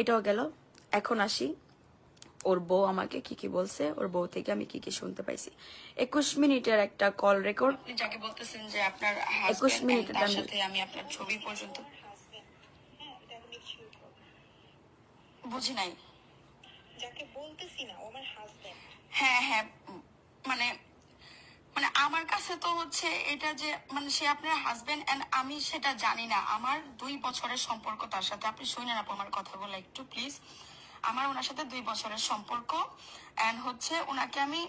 এটাও গেল। এখন আসি। ওর বউ আমাকে কি কি বলছে ওর বউ থেকে আমি কি কি শুনতে পাইছি। একুশ মিনিটের একটা কল রেকর্ড যাকে বলতেছেন যে আপনার একুশ মিনিটের সাথে আমি আপনার ছবি পর্যন্ত বুঝি নাই। যাকে বলতেছি না আমার হাজবেন্ড হ্যাঁ হ্যাঁ মানে মানে আমার কাছে তো হচ্ছে এটা যে মানে সে আপনার হাজবেন্ড এন্ড আমি সেটা জানি না। আমার দুই বছরের সম্পর্ক তার সাথে। আপনি শুনেন আপু আমার কথাগুলো একটু প্লিজ আমার ওনার সাথে দুই বছরের সম্পর্ক। এন্ড হচ্ছে ওনাকে আমি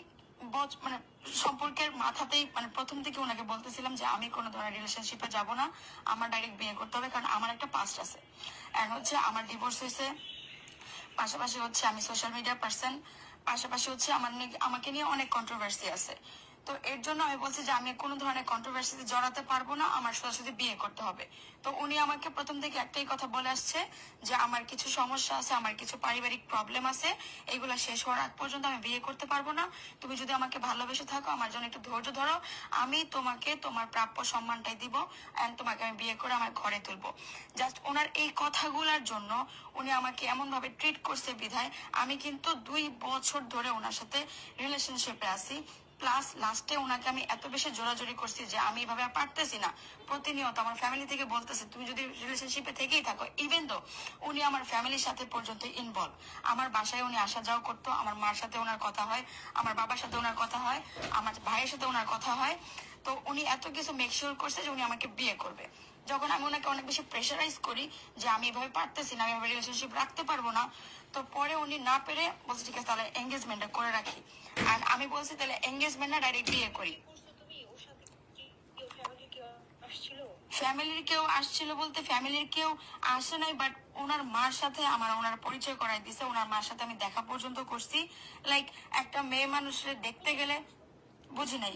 মানে সম্পর্কের মাথাতেই মানে প্রথম থেকে ওনাকে বলতেছিলাম যে আমি কোনো ধরনের রিলেশনশিপে যাব না। আমার ডাইরেক্ট বিয়ে করতে হবে কারণ আমার একটা পাস্ট আছে। এন্ড হচ্ছে আমার ডিভোর্স হয়েছে। পাশাপাশি হচ্ছে আমি সোশ্যাল মিডিয়া পার্সন পাশাপাশি হচ্ছে আমার আমাকে নিয়ে অনেক কন্ট্রোভার্সি আছে। তো এর জন্য আমি বলছি যে আমি কোনো ধরনের কন্ট্রোভার্সিতে জড়াতে পারব না, আমার সোজাসুজি বিয়ে করতে হবে। তো উনি আমাকে প্রথম থেকে একটাই কথা বলে আসছে যে আমার কিছু সমস্যা আছে, আমার কিছু পারিবারিক প্রবলেম আছে, এগুলো শেষ হওয়ার আগ পর্যন্ত আমি বিয়ে করতে পারব না। তুমি যদি আমাকে ভালোবেসে থাকো, আমার জন্য একটু ধৈর্য ধরো, আমি তোমাকে তোমার প্রাপ্য সম্মানটাই দিব এন্ড তোমাকে আমি বিয়ে করে আমার ঘরে তুলবো। জাস্ট ওনার এই কথাগুলোর জন্য উনি আমাকে এমন ভাবে ট্রিট করছে বিধায়, আমি কিন্তু দুই বছর ধরে ওনার সাথে রিলেশনশিপে আছি। প্লাস লাস্টে ওনাকে আমি এত বেশি জোরাজোরি করছি যে আমি এভাবে আর পারতেছি না। প্রতিনিয়ত আমার ফ্যামিলি থেকে বলতেছে, তুমি যদি রিলেশনশিপে থেকেই থাকো ইভেন তো উনি আমার ফ্যামিলির সাথে পর্যন্ত ইনভলভ আমার বাসায় উনি আসা যাওয়া করতো, আমার মার সাথে ওনার কথা হয়, আমার বাবার সাথে ওনার কথা হয়, আমার ভাইয়ের সাথে ওনার কথা হয়। তো উনি এত কিছু মেকশিওর করছে যে উনি আমাকে বিয়ে করবে। যখন আমি ওনাকে অনেক বেশি প্রেশারাইজ করি যে আমি এভাবে পারতেছি না, আমি এভাবে রিলেশনশিপ রাখতে পারব না, তো পরে উনি না পেরে বলছে, ঠিক আছে, তাহলে এঙ্গেজমেন্টটা করে রাখি। আর আমি বলছি, তাহলে এঙ্গেজমেন্টটা ডাইরেক্ট বিয়ে করি। ফ্যামিলির কেউ আসছিল বলতে ফ্যামিলির কেউ আসে নাই বাট ওনার মার সাথে আমার ওনার পরিচয় করাই দিছে, ওনার মার সাথে আমি দেখা পর্যন্ত করছি। লাইক একটা মেয়ে মানুষের দেখতে গেলে বুঝি নাই।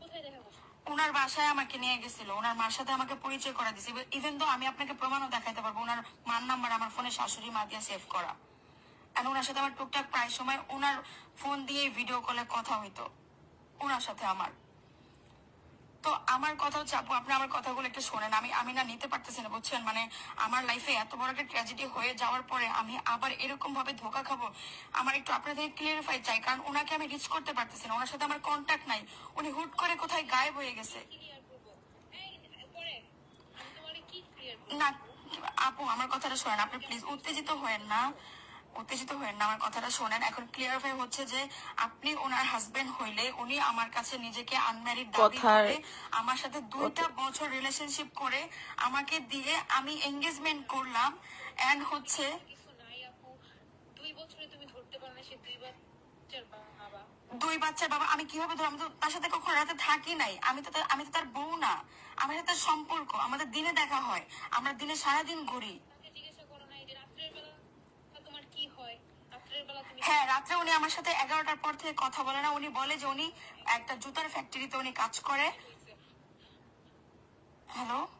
কোথায় দেখা ওনার বাসায় আমাকে নিয়ে গেছিল, ওনার মার সাথে আমাকে পরিচয় করা দিছে ইভেন তো আমি আপনাকে প্রমাণও দেখাইতে পারব, ওনার মার নাম্বার আমার ফোনে শাশুড়ি মা দিয়ে সেভ করা। আর ওনার সাথে আমার টুকটাক প্রায় সময় ওনার ফোন দিয়ে ভিডিও কলে কথা হইতো, ওনার সাথে আমার। তো আমার কথা হচ্ছে আপু আপনি আমার কথাগুলো একটু শোনেন। আমি আমি না নিতে পারতেছি না বুঝছেন? মানে আমার লাইফে এত বড় একটা ট্র্যাজেডি হয়ে যাওয়ার পরে আমি আবার এরকম ভাবে ধোকা খাব আমার একটু আপনার থেকে ক্লিয়ারিফাই চাই কারণ ওনাকে আমি রিচ করতে পারতেছি না। ওনার সাথে আমার কন্ট্যাক্ট নাই। উনি হুট করে কোথায় গায়েব হয়ে গেছে। না আপু আমার কথাটা শোনেন। আপনি প্লিজ উত্তেজিত হয়েন না। উত্তেজিত হয়েন না আমার কথাটা শোনেন। এখন ক্লিয়ারিফাই হচ্ছে যে আপনি ওনার হাজবেন্ড হইলে উনি আমার কাছে নিজেকে আনম্যারিড দাবি করে আমার সাথে দুইটা বছর রিলেশনশিপ করে আমাকে দিয়ে আমি এঙ্গেজমেন্ট করলাম। এন্ড হচ্ছে দুই বছরে তুমি ধরতে পারো না সে দুই বাচ্চার বাবা। দুই বাচ্চার বাবা আমি কীভাবে ধরো আমি তো তার সাথে কখনো রাতে থাকি নাই। আমি তো আমি তো তার বউ না। আমার সাথে তার সম্পর্ক আমাদের দিনে দেখা হয়। আমরা দিনে সারাদিন ঘুরি তাকে জিজ্ঞাসা করো না যে রাত্রের বেলা তোমার কি হয় রাত্রের বেলা তুমি হ্যাঁ রাত্রে উনি আমার সাথে এগারোটার পর থেকে কথা বলে না। উনি বলে যে উনি একটা জুতার ফ্যাক্টরিতে উনি কাজ করে। হ্যালো হ্যাঁ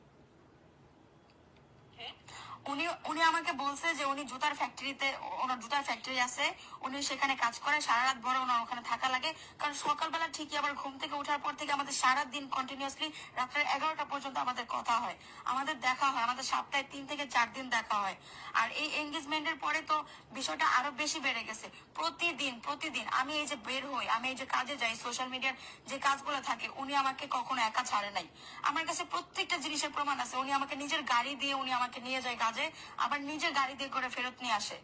উনি উনি আমাকে বলছে যে উনি জুতার ফ্যাক্টরিতে ওনার জুতার ফ্যাক্টরি আছে, উনি সেখানে কাজ করে সারা রাত ভরে ওনার ওখানে থাকা লাগে। কারণ সকালবেলা ঠিকই আবার ঘুম থেকে ওঠার পর থেকে আমাদের সারা দিন কন্টিনিউয়াসলি রাত্রে এগারোটা পর্যন্ত আমাদের কথা হয়। আমাদের দেখা হয়, আমাদের সপ্তাহে তিন থেকে চার দিন দেখা হয়। আর এই এঙ্গেজমেন্টের পরে তো বিষয়টা আরও বেশি বেড়ে গেছে। প্রতিদিন প্রতিদিন আমি এই যে বের হই, আমি এই যে কাজে যাই সোশ্যাল মিডিয়ার যে কাজগুলো থাকে, উনি আমাকে কখনো একা ছাড়ে নাই। আমার কাছে প্রত্যেকটা জিনিসের প্রমাণ আছে। উনি আমাকে নিজের গাড়ি দিয়ে, উনি আমাকে নিয়ে যায় কাজে আবার নিজের গাড়ি দিয়ে করে ফেরত নিয়ে আসে।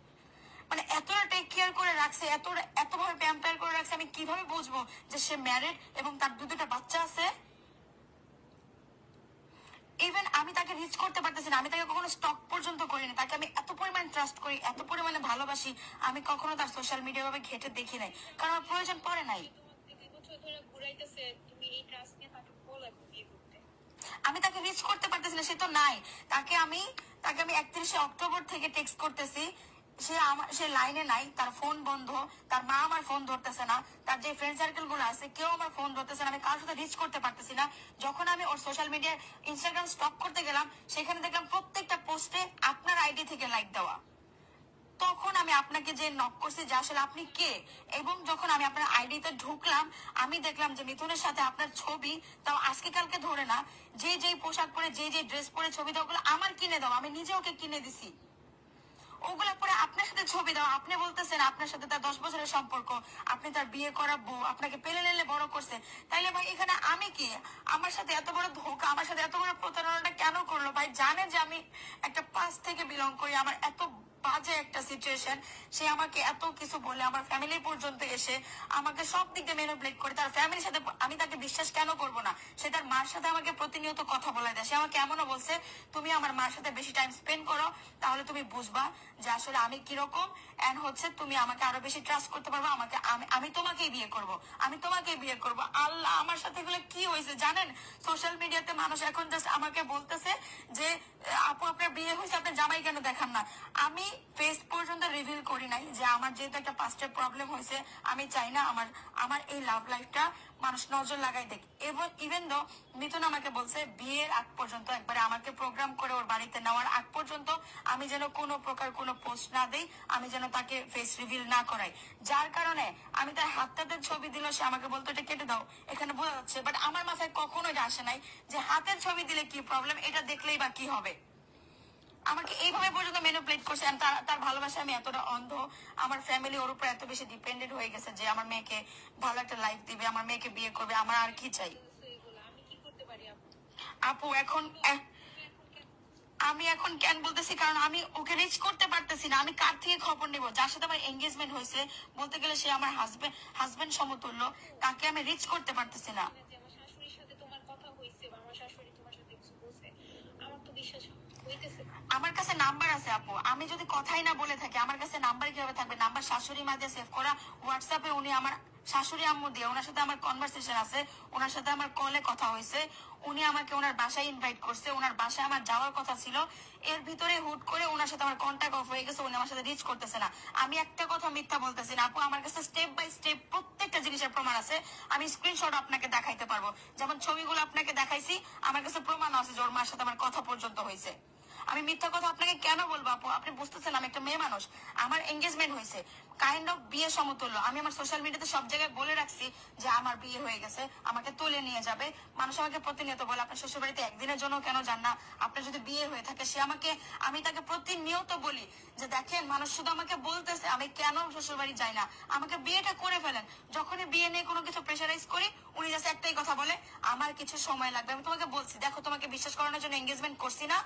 মানে এতটা টেক কেয়ার করে রাখছে এত এতভাবে প্যাম্পায়ার করে রাখছে, আমি কীভাবে বুঝব যে সে ম্যারিড এবং তার দু দুটা বাচ্চা আছে? ইভেন আমি তাকে রিচ করতে পারতেছি না, আমি তাকে কখনো স্টক পর্যন্ত করিনি, তাকে আমি এত পরিমাণ ট্রাস্ট করি, এত পরিমাণে ভালোবাসি, আমি কখনো তার সোশ্যাল মিডিয়া ভাবে ঘেটে দেখি নাই। কারণ আমার প্রয়োজন পড়ে নাই। আমি তাকে রিচ করতে পারতেছি না, সে তো নাই। তাকে আমি তাকে আমি একত্রিশে অক্টোবর থেকে টেক্সট করতেছি। সে আমার সে লাইনে নাই, তার ফোন বন্ধ, তার মা আমার ফোন ধরতেছে না, তার যে ফ্রেন্ড সার্কেলগুলো আছে, কেউ আমার ফোন ধরতেছে না, আমি কারোর সাথে রিচ করতে পারতেছি না। যখন আমি ওর সোশ্যাল মিডিয়া ইনস্টাগ্রাম স্টক করতে গেলাম, সেখানে দেখলাম প্রত্যেকটা পোস্টে আপনার আইডি থেকে লাইক দেওয়া। তখন আমি আপনাকে যে নক করছি যে আসলে আপনি কে? এবং যখন আমি আপনার আইডিতে ঢুকলাম, আমি দেখলাম যে মিথুনের সাথে আপনার ছবি, তাও আজকে কালকে ধরে না, যে যেই পোশাক পরে, যে যে ড্রেস পরে ছবি দেওয়া ওগুলো আমার কিনে দাও, আমি নিজে ওকে কিনে দিছি। ওগুলা পরে আপনার সাথে ছবি দাও, আপনি বলতেছেন আপনার সাথে তার দশ বছরের সম্পর্ক, আপনি তার বিয়ে করা বউ, আপনাকে পেলে লেলে বড় করছে। তাইলে ভাই, এখানে আমি কি? আমার সাথে এত বড় ধোকা, আমার সাথে এত বড় প্রতারণাটা কেন করল? ভাই, জানে যে আমি একটা পাস থেকে বিলং করি, আমার এত বাজে একটা সিচুয়েশন সে আমাকে এত কিছু বলে, আমার ফ্যামিলি পর্যন্ত এসে আমাকে সব দিক দিয়ে ম্যানিপুলেট করে, তার ফ্যামিলির সাথে আমি তাকে বিশ্বাস কেন করব না? সে তার মার সাথে আমাকে প্রতিনিয়ত কথা বলে দেয়। সে আমাকে এমনও বলছে, তুমি আমার মার সাথে বেশি টাইম স্পেন্ড করো, তাহলে তুমি বুঝবা যে আসলে আমি কীরকম এন্ড হচ্ছে তুমি আমাকে আরও বেশি ট্রাস্ট করতে পারবে, আমাকে আমি তোমাকেই বিয়ে করব, আমি তোমাকেই বিয়ে করব। আল্লাহ, আমার সাথে এগুলো কি হয়েছে জানেন? সোশ্যাল মিডিয়াতে মানুষ এখন জাস্ট আমাকে বলতেছে যে আপু, আপনার বিয়ে হয়েছে, আপনার জামাই কেন দেখান না? আমি ফেস পর্যন্ত রিভিল করি নাই যে আমার যেহেতু একটা পাস্টের প্রবলেম হয়েছে, আমি চাই না আমার আমার এই লাভ লাইফটা মানুষ নজর লাগাই দেখ। এবং ইভেন দো মিথুন আমাকে বলছে, বিয়ের আগ পর্যন্ত একবারে আমাকে প্রোগ্রাম করে ওর বাড়িতে নেওয়ার আগ পর্যন্ত আমি যেন কোনো প্রকার কোনো পোস্ট না দেই, আমি যেন তাকে ফেস রিভিল না করাই। যার কারণে আমি তার হাতটাতে ছবি দিল, সে আমাকে বলতো, এটা কেটে দাও। এখানে বোঝা যাচ্ছে বাট আমার মাথায় কখনো এটা আসে নাই যে হাতের ছবি দিলে কি প্রবলেম এটা দেখলেই বা কি হবে। করছে তার তার ভালোবাসা আমি এতটা অন্ধ। আমার ফ্যামিলি ওর উপর এত বেশি ডিপেন্ডেন্ট হয়ে গেছে যে আমার মেয়েকে ভালো একটা লাইফ দিবে, আমার মেয়েকে বিয়ে করবে, আমার আর কি চাই? আপু, এখন আমি এখন কেন বলতেছি? কারণ আমি ওকে রিচ করতে পারতেছি না। আমি কার থেকে খবর নিব? যার সাথে আমার এঙ্গেজমেন্ট হয়েছে, বলতে গেলে সে আমার হাজবেন্ড হাজবেন্ড সমতুল্য, তাকে আমি রিচ করতে পারতেছি না যে আমার শাশুড়ির সাথে তোমার কথা হয়েছে বা আমার শাশুড়ি তোমার সাথে কিছু বলছে আমার তো বিশ্বাস হইতেছে না। আমার কাছে নাম্বার আছে, আপু। আমি যদি কথাই না বলে থাকি, আমার কাছে নাম্বার কীভাবে থাকবে? নাম্বার শাশুড়ি মা দিয়ে সেভ করা। হোয়াটসঅ্যাপে উনি আমার শাশুড়ি আম্মু দিয়ে, ওনার সাথে আমার কনভারসেশন আছে, ওনার সাথে আমার কলে কথা হয়েছে। উনি আমাকে ওনার বাসায় ইনভাইট করছে, ওনার বাসায় আমার যাওয়ার কথা ছিল। এর ভিতরে হুট করে ওনার সাথে আমার কন্ট্যাক্ট অফ হয়ে গেছে, উনি আমার সাথে রিচ করতেছে না। আমি একটা কথা মিথ্যা বলতেছি না, আপু। আমার কাছে স্টেপ বাই স্টেপ প্রত্যেকটা জিনিসের প্রমাণ আছে। আমি স্ক্রিনশট আপনাকে দেখাইতে পারব। যেমন ছবিগুলো আপনাকে দেখাইছি, আমার কাছে প্রমাণ আছে যে ওর মার সাথে আমার কথা পর্যন্ত হয়েছে। আমি মিথ্যা কথা আপনাকে কেন বলব, আপু? আপনি বুঝতেছেন, আমি একটা মেয়ে মানুষ। আমার এঙ্গেজমেন্ট হয়েছে। কাইন্ড অফ বিয়ে সমতুল্য। আমি আমার সোশ্যাল মিডিয়াতে সব জায়গায় বলে রাখছি যে আমার বিয়ে হয়ে গেছে, আমাকে তুলে নিয়ে যাবে। মানুষ আমাকে প্রতিনিয়ত বলে, আপনার শ্বশুর বাড়িতে একদিনের জন্য কেন যান না? আপনার যদি বিয়ে হয়ে থাকে, সে আমাকে, আমি তাকে প্রতিনিয়ত বলি যে দেখেন, মানুষ শুধু আমাকে বলতেছে, আমি কেন শ্বশুর বাড়ি যাই না? আমাকে বিয়েটা করে ফেলেন। যখনই বিয়ে নিয়ে কোনো কিছু প্রেশারাইজ করি, উনি জাস্ট একটাই কথা বলে, আমার কিছু সময় লাগবে, আমি তোমাকে বলছি, দেখো তোমাকে বিশ্বাস করানোর জন্য এঙ্গেজমেন্ট করছি না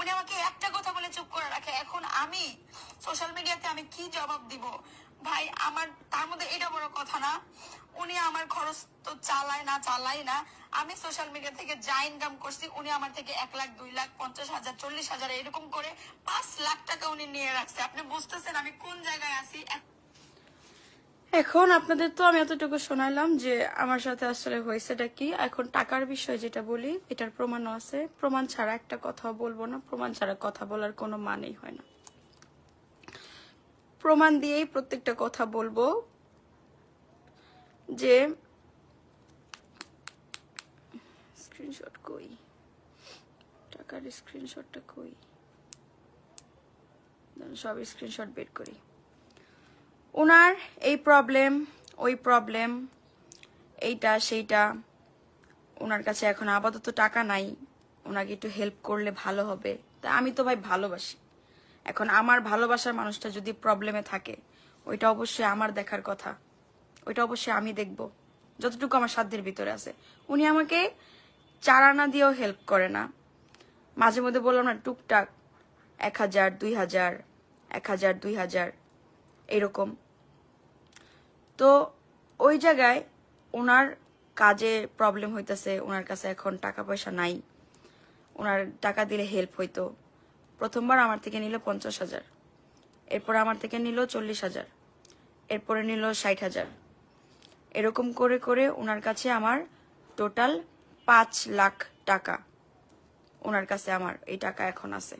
উনি আমাকে একটা কথা বলে চুপ করে রাখে এখন আমি সোশ্যাল মিডিয়াতে আমি কি জবাব দিব? ভাই, আমার, তার মধ্যে এটা বড় কথা না, উনি আমার খরচ তো চালায় না, চালাই না। আমি সোশ্যাল মিডিয়া থেকে যা ইনকাম করছি, উনি আমার থেকে এক লাখ, দুই লাখ, পঞ্চাশ হাজার, চল্লিশ হাজার এরকম করে পাঁচ লাখ টাকা উনি নিয়ে রাখছে। আপনি বুঝতেছেন আমি কোন জায়গায় আছি? এখন আপনাদের তো আমি এতটুকু শোনালাম যে আমার সাথে আসলে হয়েছেটা কি। এখন টাকার বিষয় যেটা বলি, এটার প্রমাণও আছে। প্রমাণ ছাড়া একটা কথা বলব না। প্রমাণ ছাড়া কথা বলার কোনো মানেই হয় না। প্রমাণ দিয়েই প্রত্যেকটা কথা বলব যে স্ক্রিনশট কই? টাকার স্ক্রিনশটটা কই? সব স্ক্রিনশট বের করি। ওনার এই প্রবলেম ওই প্রবলেম এইটা, সেইটা, ওনার কাছে এখন আপাতত টাকা নাই, ওনাকে একটু হেল্প করলে ভালো হবে। তা আমি তো ভাই ভালোবাসি। এখন আমার ভালোবাসার মানুষটা যদি প্রবলেমে থাকে, ওইটা অবশ্যই আমার দেখার কথা। ওইটা অবশ্যই আমি দেখব, যতটুকু আমার সাধ্যের ভিতরে আছে। উনি আমাকে চার আনা দিয়েও হেল্প করে না। মাঝে মধ্যে বললাম না, টুকটাক, এক হাজার, দুই হাজার, এক হাজার, দুই হাজার। এরকম। তো ওই জায়গায় ওনার কাজে প্রবলেম হইতেছে, ওনার কাছে এখন টাকা পয়সা নাই। ওনার টাকা দিলে হেল্প হইতো। প্রথমবার আমার থেকে নিল পঞ্চাশ হাজার। এরপর আমার থেকে নিল চল্লিশ হাজার। এরপরে নিল ষাট হাজার। এরকম করে করে ওনার কাছে আমার টোটাল পাঁচ লাখ টাকা। ওনার কাছে আমার এই টাকা এখন আছে।